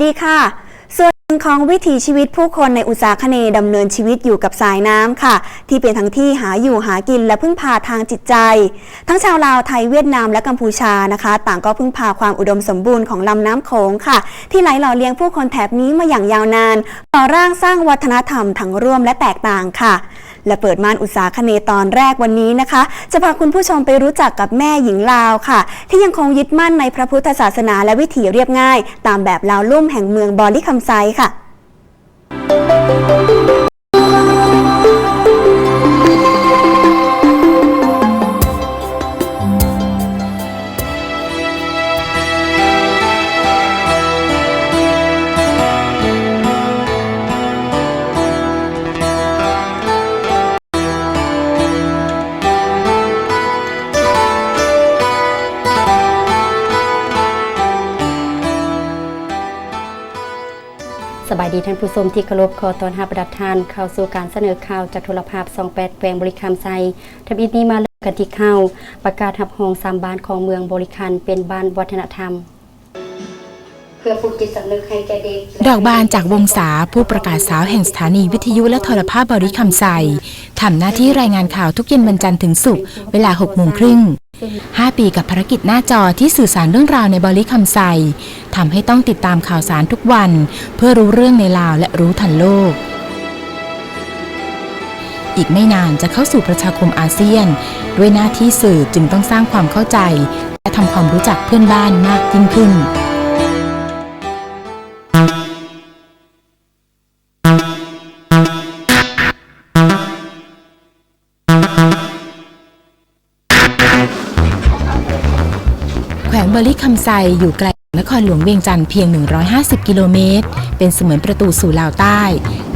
วัสดีค่ะ ส่วนหนึ่งของวิถีชีวิตผู้คนในอุตสาคเนย์ดำเนินชีวิตอยู่กับสายน้ำค่ะ ที่เป็นทั้งที่หาอยู่หากินและพึ่งพาทางจิตใจ ทั้งชาวลาวไทยเวียดนามและกัมพูชานะคะ ต่างก็พึ่งพาความอุดมสมบูรณ์ของลำน้ำโขงค่ะ ที่ไหลหล่อเลี้ยงผู้คนแถบนี้มาอย่างยาวนานต่อร่างสร้างวัฒนธรรมทั้งร่วมและแตกต่างค่ะ และเปิดม่านอุตสาคเนตอนแรกวันนี้นะคะ จะพาคุณผู้ชมไปรู้จักกับแม่หญิงลาวค่ะ ที่ยังคงยึดมั่นในพระพุทธศาสนาและวิถีเรียบง่าย ตามแบบลาวลุ่มแห่งเมืองบอลิคัมไซค่ะ สบายดีท่านผู้ชมที่เคารพขอต้อนรับประดับทานเข้าสู่การเสนอข่าวจากโทรภาพ 28แปลงบริคำไซทำอินนี้มาเริ่มกันที่ข่าวประกาศทับหองสามบ้านของเมืองบริคันเป็นบ้านวัฒนธรรมเพื่อปลุกจิตสำนึกให้แก่เด็กดอกบานจากวงศาผู้ประกาศสาวแห่งสถานีวิทยุและโทรภาพบริคำไซทำหน้าที่รายงานข่าวทุกเย็นวันจันทร์ถึงศุกร์เวลา6โมงครึ่ง 5 ปีกับภารกิจหน้าจอที่สื่อสารเรื่องราวในบริคำไซทำให้ต้องติดตามข่าวสารทุกวัน เพื่อรู้เรื่องในลาวและรู้ทันโลก อีกไม่นานจะเข้าสู่ประชาคมอาเซียน ด้วยหน้าที่สื่อจึงต้องสร้างความเข้าใจ และทำความรู้จักเพื่อนบ้านมากยิ่งขึ้น อร์ลี่คำไซอยู่ไกลนครหลวงเวียงจันทร์เพียง 150 กิโลเมตร เป็นเสมือนประตูสู่ลาวใต้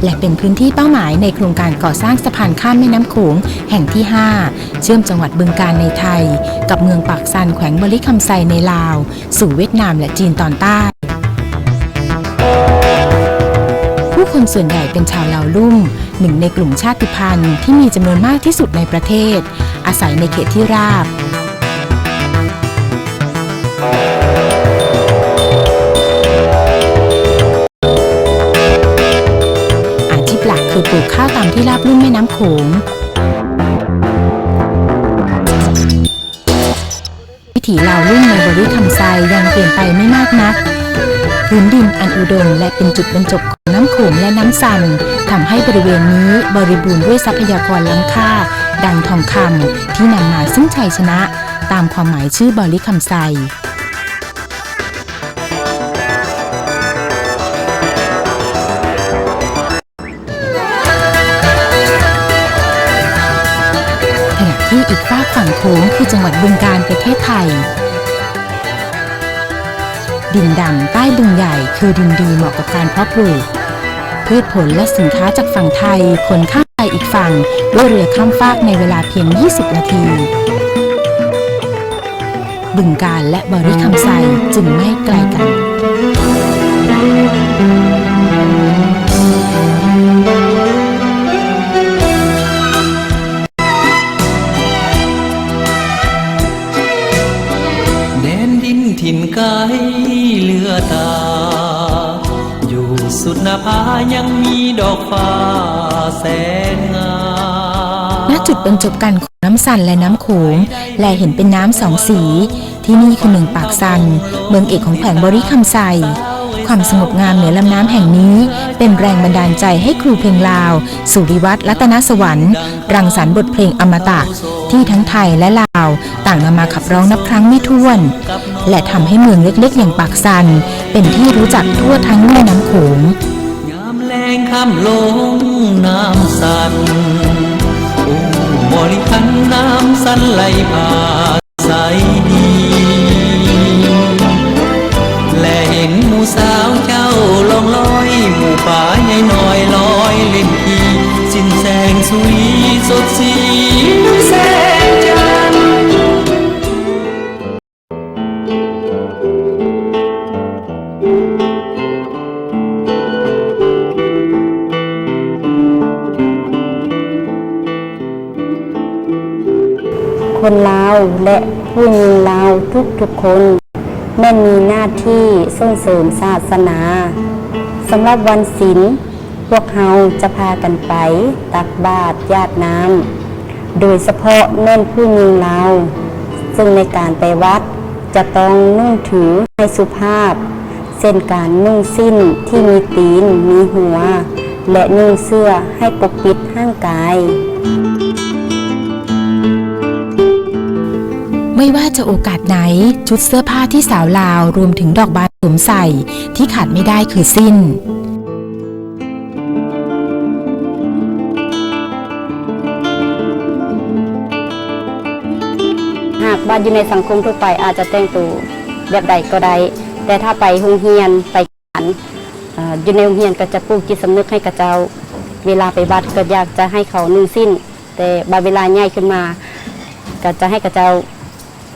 และเป็นพื้นที่เป้าหมายในโครงการก่อสร้างสะพานข้ามแม่น้ำโขงแห่งที่ 5 เชื่อมจังหวัดบึงการในไทย กับเมืองปากซันแขวงบร์ลี่คำไซในลาว สู่เวียดนามและจีนตอนใต้ ผู้คนส่วนใหญ่เป็นชาวลาวลุ่ม หนึ่งในกลุ่มชาติพันธุ์ที่มีจำนวนมากที่สุดในประเทศ อาศัยในเขตที่ราบ อาชีพหลักคือปลูกข้าวตามที่ราบลุ่มแม่น้ำโขง วิถีลาวลุ่มในบริคำไซยังเปลี่ยนไปไม่มากนัก พื้นดินอันอุดมและเป็นจุดบรรจบของน้ำโขงและน้ำซันทำให้บริเวณนี้บริบูรณ์ด้วยทรัพยากรล้ำค่า ดังทองคำที่นำมาซึ่งชัยชนะ ตามความหมายชื่อบริคำไซ อีกฝากฝั่งโค้งคือจังหวัดบึงกาฬประเทศไทย ดินดำใต้บึงใหญ่คือดินดีเหมาะกับการเพาะปลูก พืชผลและสินค้าจากฝั่งไทยขนข้ามไปอีกฝั่งด้วยเรือข้ามฟากในเวลาเพียง 20 นาที บึงการและบริคำไซจึงไม่ไกลกัน ตา อยู่สุดนาผายังมีดอกฟ้าแสนงามณจุดบรรจบกันของน้ำสันและน้ำโขงแลเห็นเป็นน้ำสองสี ที่นี่คือเมืองปากซัน เมืองเอกของแขวงบริคำไซ ความสงบงามเหนือลำน้ำแห่งนี้ เป็นแรงบันดาลใจให้ครูเพลงลาว สุริวัตรรัตนสวรรค์ รังสรรค์บทเพลงอมตะ ที่ทั้งไทยและลาว ต่างนำมาขับร้องนับครั้งไม่ถ้วน และทำให้เมืองเล็กๆ อย่างปากซัน เป็นที่รู้จักทั่วทั้งแม่น้ำโขงยามแรงข้ามลงน้ำสันโอ้บริคันน้ำสันไหลผ่าใสดี สาวเจ้าลองลอย หมู่ป่าใหญ่น้อยลอยเล่นทีสิ้นแสงสุยสดสีแสงจันทร์คนลาวและผู้หญิงลาวทุกๆคนแม่มีหน้าที่ ส่งเสริมศาสนาสำหรับวันศีลพวกเฮาจะพากันไป ตักบาตรญาติน้ำโดยเฉพาะแม่นผู้มีเรา ซึ่งในการไปวัดจะต้องนุ่งถือให้สุภาพเช่นการนุ่งสิ้นที่มีตีนมีหัว และนุ่งเสื้อให้ปกปิดห้างกาย ไม่ว่าจะโอกาสไหนชุดเสื้อผ้าที่สาวลาวรวมถึงดอกบาน วมใส่ที่ขาดไม่ได้คือสิ้น หากว่าอยู่ในสังคมทั่วไปอาจจะแต่งตัวแบบใดก็ได้ แต่ถ้าไปโรงเรียนไปขันเอ่ออยู่ในโรงเรียนก็จะปลูกจิตสำนึกให้กับเจ้า เวลาไปวัดก็อยากจะให้เขานุ่งสิ้น แต่บางเวลาใหญ่ขึ้นมา ก็จะให้กับเจ้า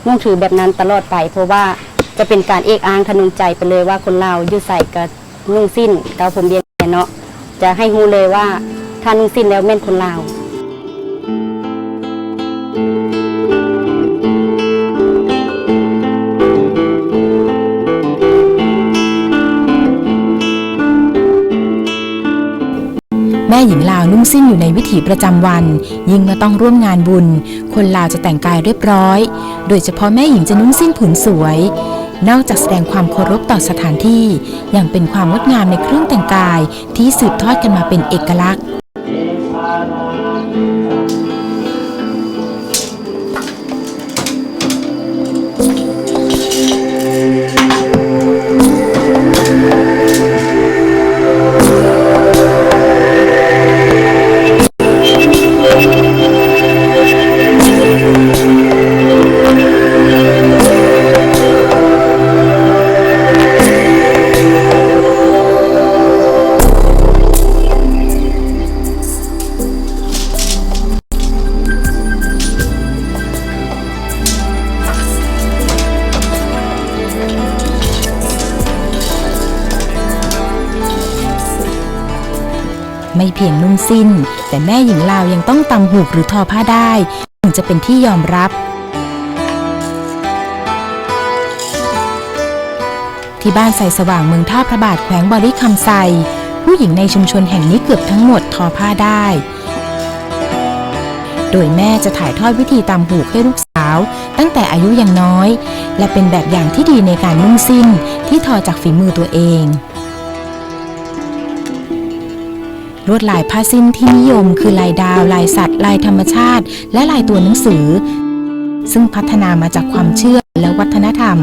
นุ่งถือแบบนั้นตลอดไปเพราะว่า จะเป็นการเอกอ้างทะนุงใจไปเลยว่าคนเราวอยู่ใส่กับนุ่งสิ้นเกาผมเบียนเนาะจะให้ฮู้เลยว่าถ้านุ่งสิ้นแล้วแม่นคนลาวแม่หญิงลาวนุ่งสิ้นอยู่ในวิถีประจำวัน ยิ่งเมื่อต้องร่วมงานบุญ คนลาวจะแต่งกายเรียบร้อย โดยเฉพาะแม่หญิงจะนุ่งสิ้นผืนสวย นอกจากแสดงความเคารพต่อสถานที่ ยังเป็นความงดงามในเครื่องแต่งกายที่สืบทอดกันมาเป็นเอกลักษณ์ สิ้น แต่แม่หญิงลาวยังต้องตำหูกหรือทอผ้าได้ถึงจะเป็นที่ยอมรับ ที่บ้านใส่สว่างเมืองท่าพระบาทแขวงบริคำไซ ผู้หญิงในชุมชนแห่งนี้เกือบทั้งหมดทอผ้าได้ โดยแม่จะถ่ายทอดวิธีตำหูกให้ลูกสาว ตั้งแต่อายุยังน้อย และเป็นแบบอย่างที่ดีในการนุ่งสิ้นที่ทอจากฝีมือตัวเอง วดลายผ้าสิ้นที่นิยม คือลายดาว ลายสัตว์ ลายธรรมชาติ และลายตัวหนังสือ ซึ่งพัฒนามาจากความเชื่อและวัฒนธรรม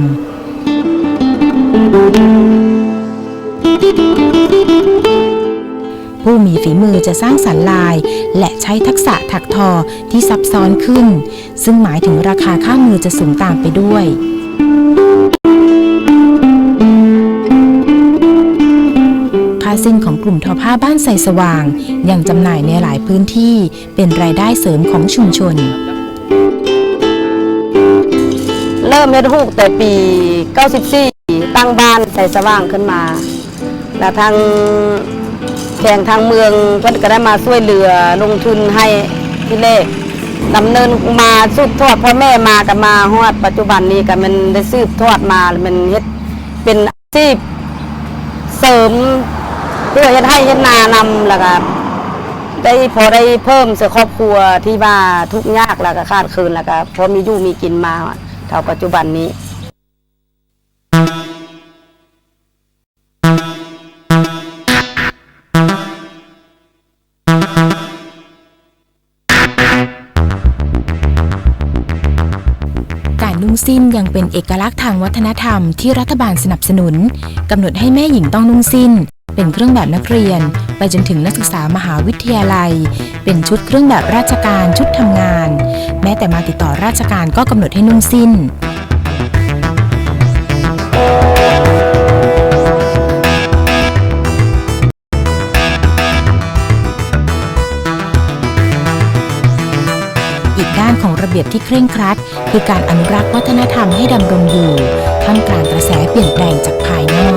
ผู้มีฝีมือจะสร้างสรรค์ลาย และใช้ทักษะถักทอที่ซับซ้อนขึ้น ซึ่งหมายถึงราคาค่ามือจะสูงตามไปด้วย ผ้าสิ้นของกลุ่มทอผ้าบ้านใส่สว่าง ยังจำหน่ายในหลายพื้นที่เป็นรายได้เสริมของชุมชน เริ่มเฮ็ดฮูกแต่ปี 94 ตั้งบ้านใส่สว่างขึ้นมา แล้วทางแข่งทางเมืองเพิ่นก็ได้มาช่วยเหลือลงทุนให้ที่เลขดำเนินมาสืบทอดพ่อแม่มากันมาฮอดปัจจุบันนี้ก็มันได้สืบทอดมามันเฮ็ดเป็นอาชีพเสริม พื่อเฮ็ดให้เฮ็ดนานำแล้วก็ได้พอได้เพิ่มเสือครอบครัวที่ว่าทุกข์ยากแล้วก็ขาดคืนแล้วก็พอมีอยู่มีกินมาเท่าปัจจุบันนี้การนุ่งสิ้นยังเป็นเอกลักษณ์ทางวัฒนธรรมที่รัฐบาลสนับสนุนกำหนดให้แม่หญิงต้องนุ่งสิ้น เป็นเครื่องแบบนักเรียน ไปจนถึงนักศึกษามหาวิทยาลัย เป็นชุดเครื่องแบบราชการชุดทำงาน แม้แต่มาติดต่อราชการก็กำหนดให้นุ่งสิ้นอีกด้านของระเบียบที่เคร่งครัด คือการอนุรักษ์วัฒนธรรมให้ดำรงอยู่ท่ามกลางกระแสเปลี่ยนแปลงจากภายนอก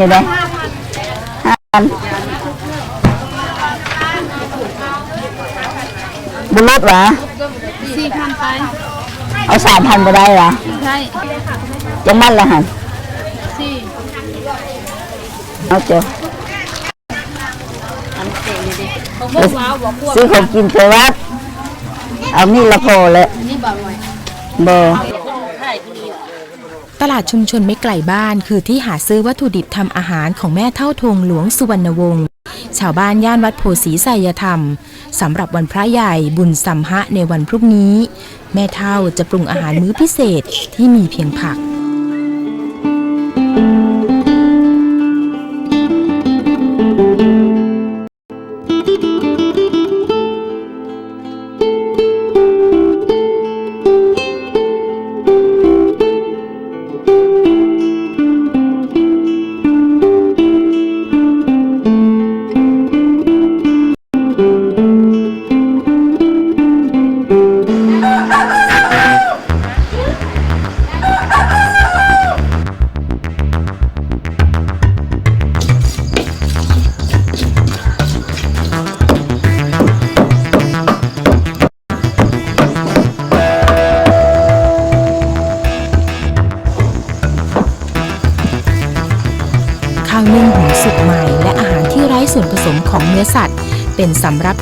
นี่เลยห้าพันบุรุษวะสี่พันไป เอาสามพันไปได้เหรอใช่จะมั่นละหันสี่เอาเจ้าผมบอกว้าวบอกพวกซื้อของกินไปวัด เอานี่ละพอเลยนี่บอกไว้บอ ตลาดชุมชนไม่ไกลบ้านคือที่หาซื้อวัตถุดิบทำอาหารของแม่เท่าทงหลวงสุวรรณวงศ์ชาวบ้านย่านวัดโพสีไสยธรรมสำหรับวันพระใหญ่บุญสัมหะในวันพรุ่งนี้ แม่เท่าจะปรุงอาหารมื้อพิเศษที่มีเพียงผัก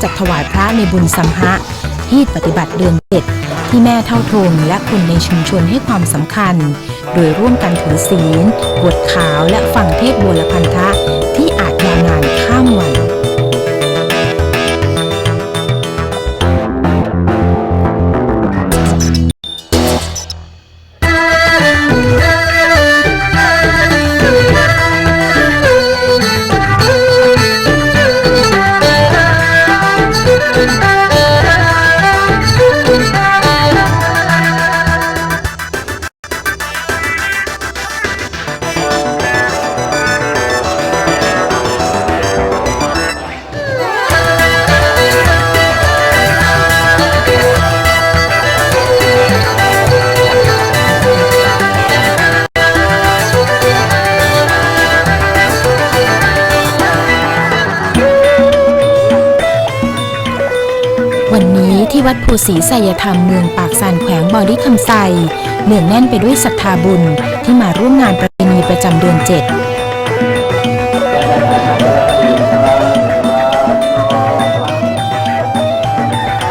จัดถวายพระในบุญสัมภะที่ปฏิบัติเดือนเจ็ดที่แม่เท่าทงและคนในชุมชนให้ความสำคัญ โดยร่วมกันถือศีลบวชขาวและฝังเทพบัวลพันธะที่ วัดภูศรีไสยธรรมเมืองปากซานแขวงบอริคำไซเนืองแน่นไปด้วยศรัทธาบุญที่มาร่วมงานประเพณีประจำเดือนเจ็ด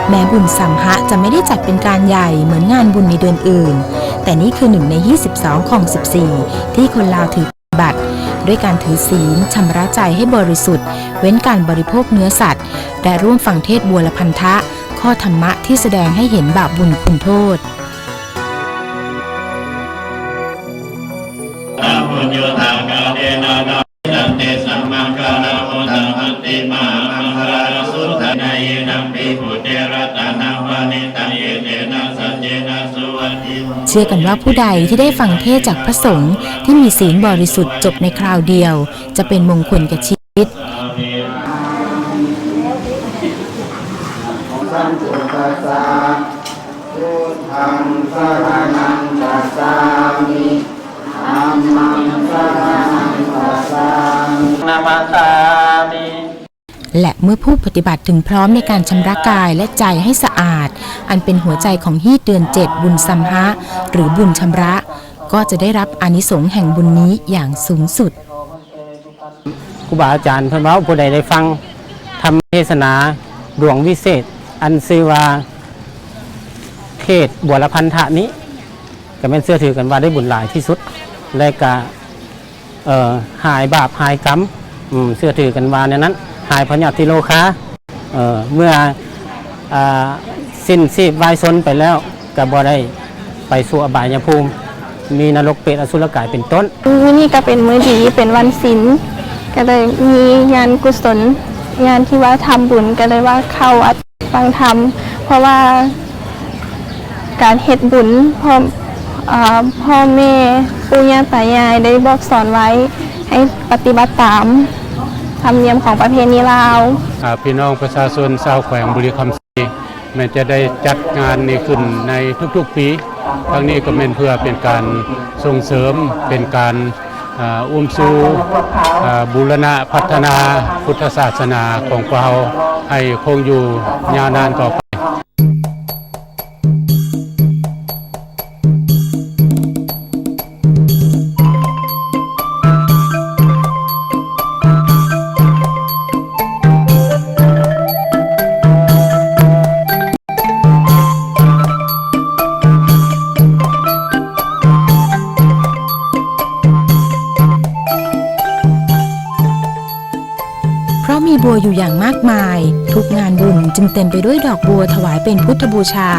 แม้บุญสัมหะจะไม่ได้จัดเป็นการใหญ่เหมือนงานบุญในเดือนอื่น แต่นี่คือหนึ่งใน 22 ของ 14 ที่คนลาวถือปฏิบัติด้วยการถือศีลชำระใจให้บริสุทธิ์ เว้นการบริโภคเนื้อสัตว์ และร่วมฟังเทศบัวละพันธะ ข้อธรรมะที่แสดงให้เห็นบาปบุญคุณโทษเชื่อกันว่าผู้ใดที่ได้ฟังเทศจากพระสงฆ์ที่มีศีลบริสุทธิ์จบในคราวเดียว จะเป็นมงคลแก่ชีวิต นามาสามิและเมื่อผู้ปฏิบัติถึงพร้อมในการชำระกายและใจให้สะอาด อันเป็นหัวใจของฮีตเดือนเจ็ดบุญสัมภะหรือบุญชำระ ก็จะได้รับอานิสงส์แห่งบุญนี้อย่างสูงสุดครูบาอาจารย์เพิ่นเว้าผู้ใดได้ฟังทำเทศนาดวงวิเศษ อันซื่อว่าเทศน์บัวละพันธะนี้ก็เป็นเสื้อถือกันว่าได้บุญหลายที่สุด และก็เอ่อหายบาปหายกรรมอืมเสื้อถือกันว่าในนั้น หายพญาติโลคาเอ่อเมื่ออาสิ้นชีพวายชนไปแล้วก็บ่ได้ไปสู่อบายภูมิ มีนรกเปรตอสุรกายเป็นต้นมื้อนี้ก็เป็นมื้อดีเป็นวันศีลก็เลยมีงานกุศลงานที่ว่าทำบุญก็เลยว่าเข้าวัด ฟังธรรม เพราะว่าการเฮ็ดบุญพ่ออพ่อแม่ปู่ย่าตายายได้บอกสอนไว้ให้ปฏิบัติตามธรรมเนียมของประเพณีลาวอ่าพี่น้องประชาชนชาวแขวงบุรีคำศรีแม้จะได้จัดงานนี้ขึ้นในทุกๆปีครั้งนี้ก็เป็นเพื่อเป็นการส่งเสริมเป็นการ อุ้มสู่บูรณะพัฒนาพุทธศาสนาของเราให้คงอยู่ยาวนานต่อไป อยู่อย่างมากมาย ทุกงานบุญจึงเต็มไปด้วยดอกบัวถวายเป็นพุทธบูชา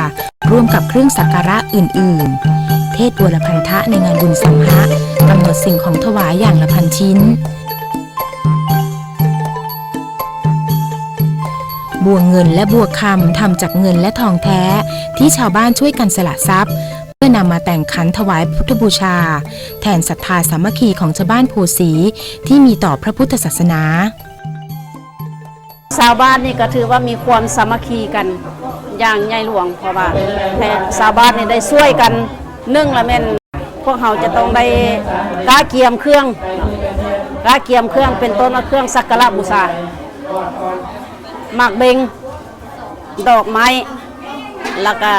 ร่วมกับเครื่องสักการะอื่น ๆ เทศบัวละพันธะในงานบุญสัมภะกำหนดสิ่งของถวายอย่างละพันชิ้น บัวเงินและบัวคำทำจากเงินและทองแท้ ที่ชาวบ้านช่วยกันสละทรัพย์เพื่อนำมาแต่งขันถวายพุทธบูชา แทนศรัทธาสามัคคีของชาวบ้านโพสีที่มีต่อพระพุทธศาสนา ชาวบ้านนี่ก็ถือว่ามีความสามัคคีกันอย่างใหญ่หลวงเพราะว่าชาวบ้านนี่ได้ช่วยกันนึ่งละแม่นพวกเขาจะต้องได้กาเกียมเครื่องกาเกียมเครื่องเป็นต้นว่าเครื่องสักการะบูชาหมากเบงดอกไม้แล้วก็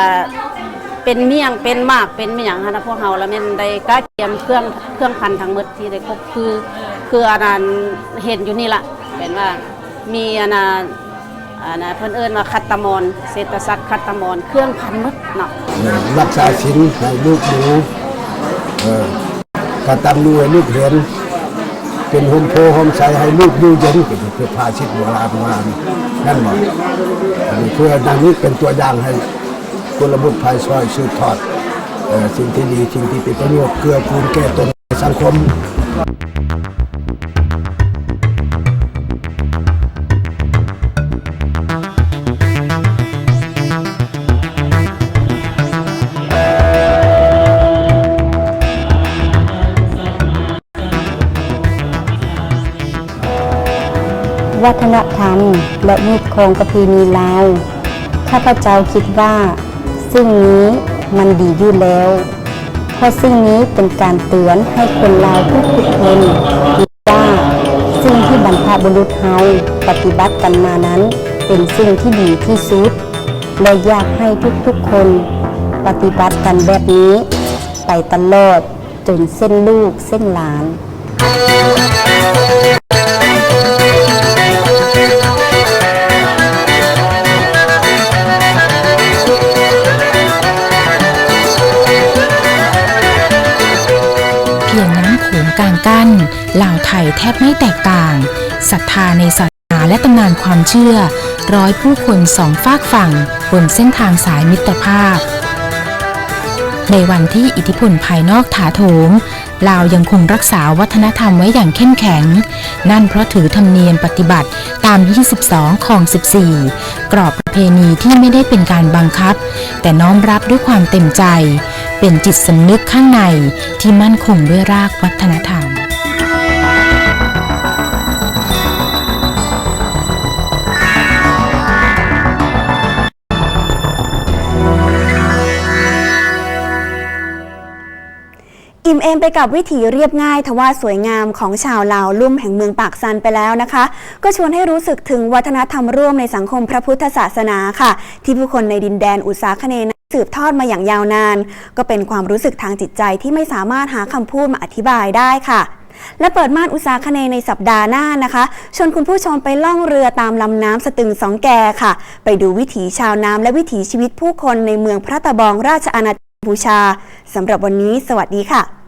เป็นเมี่ยงเป็นมากเป็นเมี่ยงฮะนะพวกเขาละแม่นได้กาเกียมเครื่องเครื่องพันทั้งหมดที่ได้ครบคือ คืออันนั้นเห็นอยู่นี่ละเป็นว่า มีอันนะอันนะเพื่นเอิญว่าคัตตมอนเศรษฐศักดิ์คัตตมอนเครื่องพันมึกเนาะรักษาศีลให้ลูกหนูเออกระตันดูให้ลูกเห็นเป็นโฮมโพโฮมใสให้ลูกอยู่เย็นก็คือพาชิตโบราณมานั่นหมดอันเพื่อดังนี้เป็นตัวอย่างให้กุลบุตรภายซอยสืบทอดสิ่งที่ดีสิ่งที่เป็นประโยชน์เกื้อกูลแก่ตนในสังคม วัฒนธรรม และนิตของประเพณีลาว ข้าพเจ้าคิดว่าสิ่งนี้มันดีอยู่แล้ว เพราะสิ่งนี้เป็นการเตือนให้คนลาวทุกๆคนคิดว่าสิ่งที่บรรพบุรุษเฮาปฏิบัติกันมานั้นเป็นสิ่งที่ดีที่สุดและอยากให้ทุกๆคน ปฏิบัติกันแบบนี้ ไปตลอดจนเส้นลูกเส้นหลาน ลาวไทยแทบไม่แตกต่างศรัทธาในศาสนาและตำนานความเชื่อ ร้อยผู้คนสองฝากฝั่ง บนเส้นทางสายมิตรภาพ ในวันที่อิทธิพลภายนอกถาโถมลาวยังคงรักษาวัฒนธรรมไว้อย่างเข้มแข็ง นั่นเพราะถือธรรมเนียมปฏิบัติตาม 22 ของ 14 กรอบประเพณีที่ไม่ได้เป็นการบังคับ แต่น้อมรับด้วยความเต็มใจ เป็นจิตสำนึกข้างในที่มั่นคงด้วยรากวัฒนธรรม ไปกับวิถีเรียบง่ายทว่าสวยงามของชาวลาวลุ่มแห่งเมืองปากซันไปแล้วนะคะ ก็ชวนให้รู้สึกถึงวัฒนธรรมร่วมในสังคมพระพุทธศาสนาค่ะ ที่ผู้คนในดินแดนอุษาคเนย์นั้นสืบทอดมาอย่างยาวนาน ก็เป็นความรู้สึกทางจิตใจที่ไม่สามารถหาคำพูดมาอธิบายได้ค่ะและเปิดม่านอุตสาคเนย์ในสัปดาห์หน้านะคะ ชวนคุณผู้ชมไปล่องเรือตามลำน้ำสตึงสองแกค่ะ ไปดูวิถีชาวน้ำและวิถีชีวิตผู้คนในเมืองพระตะบองราชอาณาจักรกัมพูชาสำหรับวันนี้ สวัสดีค่ะ